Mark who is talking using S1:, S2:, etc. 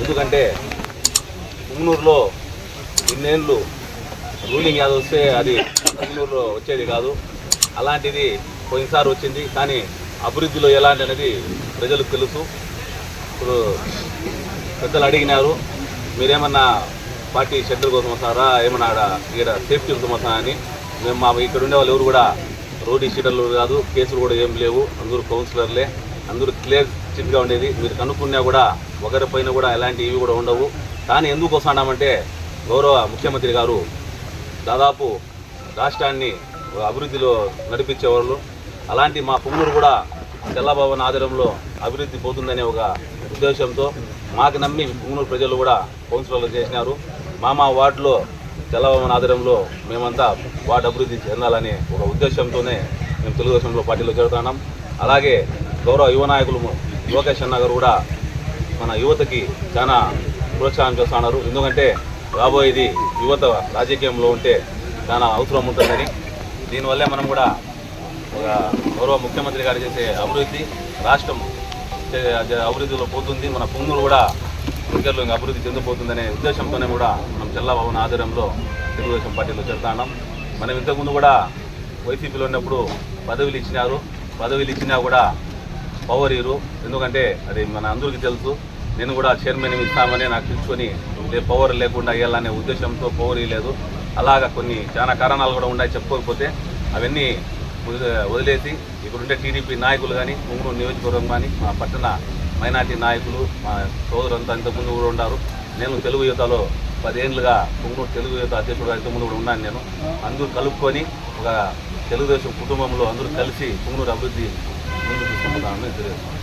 S1: ఎందుకంటే పుంగనూరులో ఇన్నేళ్ళు రూలింగ్ యాదవ్ వస్తే అది పుంగనూరులో వచ్చేది కాదు. అలాంటిది పోయినసారి వచ్చింది. కానీ అభివృద్ధిలో ఎలాంటి అనేది ప్రజలకు తెలుసు. ఇప్పుడు పెద్దలు అడిగినారు మీరేమన్నా పార్టీ షెడ్యూల్ కోసం వస్తారా? ఏమన్నా ఆడ ఇక్కడ సేఫ్టీ కోసం వస్తారా? అని. మేము మా ఇక్కడ ఉండే వాళ్ళు ఎవరు కూడా రోడ్డు షీటర్లు కాదు కేసులు కూడా ఏం లేవు. అందరూ కౌన్సిలర్లే. అందరూ క్లియర్ చిట్గా ఉండేది మీరు కనుక్కున్నా కూడా ఒకరిపైన కూడా ఎలాంటి ఇవి కూడా ఉండవు. కానీ ఎందుకు వస్తున్నామంటే గౌరవ ముఖ్యమంత్రి గారు దాదాపు రాష్ట్రాన్ని అభివృద్ధిలో నడిపించేవాళ్ళు. అలాంటి మా పుంగూరు కూడా తెల్లభవన్ ఆధ్వర్యంలో అభివృద్ధి పోతుందనే ఒక ఉద్దేశంతో మాకు నమ్మి పుంగూరు ప్రజలు కూడా కౌన్సిలర్లు చేసినారు. మా మా వార్డులో తెల్లభవన్ ఆధ్వర్యంలో మేమంతా వార్డు అభివృద్ధి చెందాలనే ఒక ఉద్దేశంతోనే మేము తెలుగుదేశంలో పార్టీలో చేరుతున్నాం. అలాగే గౌరవ యువ నాయకులు లోకేష్ అన్న గారు కూడా మన యువతకి చాలా ప్రోత్సాహం చేస్తున్నారు ఎందుకంటే రాబోయేది యువత రాజకీయంలో ఉంటే చాలా అవసరం ఉంటుందని. దీనివల్లే మనం కూడా ఒక గౌరవ ముఖ్యమంత్రి గారు చేసే అభివృద్ధి రాష్ట్రం అభివృద్ధిలో పోతుంది. మన పొంగులు కూడా క్రికెట్లో ఇంకా అభివృద్ధి చెందిపోతుందనే ఉద్దేశంతోనే కూడా మనం చల్లబాబున ఆధ్వర్యంలో తెలుగుదేశం పార్టీలో చేరుతున్నాం మనం ఇంతకుముందు కూడా వైసీపీలో ఉన్నప్పుడు పదవులు ఇచ్చినారు. పదవులు ఇచ్చినా కూడా పవర్ ఇరు ఎందుకంటే అది మన అందరికీ తెలుసు. నేను కూడా చైర్మన్ ఇస్తామని నాకు తెలుసుకొని పవర్ లేకుండా వెయ్యాలనే ఉద్దేశంతో పవర్ ఇవ్వలేదు. అలాగా కొన్ని చాలా కారణాలు కూడా ఉన్నాయి చెప్పుకోకపోతే అవన్నీ వదిలే- వదిలేసి ఇక్కడుండే టీడీపీ నాయకులు కానీ ముంగూరు నియోజకవర్గం కానీ మా పట్టణ మైనార్టీ నాయకులు మా సోదరులంతా ఇంతకుముందు కూడా ఉన్నారు. నేను తెలుగు యువతలో పదేళ్ళుగా పుంగూరు తెలుగు యువత అధ్యక్షుడు ఇంతకుముందు కూడా ఉన్నాను నేను. అందరూ కలుపుకొని ఒక తెలుగుదేశం కుటుంబంలో అందరూ కలిసి పుంగూరు అభివృద్ధి ముందుకు తీసుకుంటామని తెలియదు